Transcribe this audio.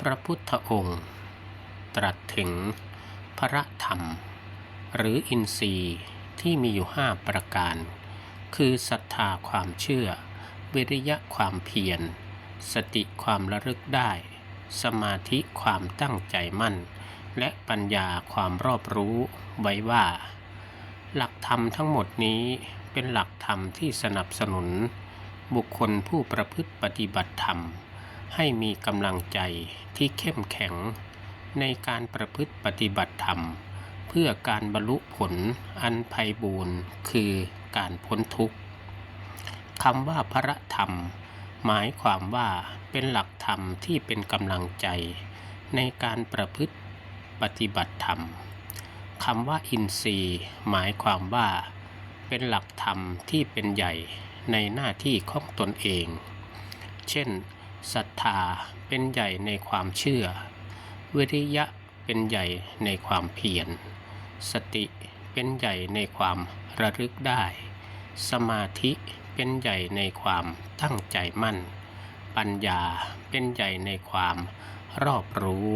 พระพุทธองค์ ตรัสถึงพระธรรม หรืออินทรีย์ที่มีอยู่ห้าประการ คือศรัทธาความเชื่อ วิริยะความเพียร สติความระลึกได้ สมาธิความตั้งใจมั่น และปัญญาความรอบรู้ไว้ว่า หลักธรรมทั้งหมดนี้เป็นหลักธรรมที่สนับสนุน บุคคลผู้ประพฤติปฏิบัติธรรม ให้มีกำลังใจที่เข้มแข็ง ในการประพฤติปฏิบัติธรรม เพื่อการบรรลุผลอันไพบูรณ์คือการพ้นทุกข์คำว่าพระธรรม หมายความว่าเป็นหลักธรรมที่เป็นกำลังใจ ในการประพฤติปฏิบัติธรรมคำว่าอินทรีย์หมายความว่า เป็นหลักธรรมที่เป็นใหญ่ในหน้าที่ของตนเอง เช่น ศรัทธาเป็นใหญ่ในความเชื่อ วิริยะเป็นใหญ่ในความเพียร สติเป็นใหญ่ในความระลึกได้ สมาธิเป็นใหญ่ในความตั้งใจมั่น ปัญญาเป็นใหญ่ในความรอบรู้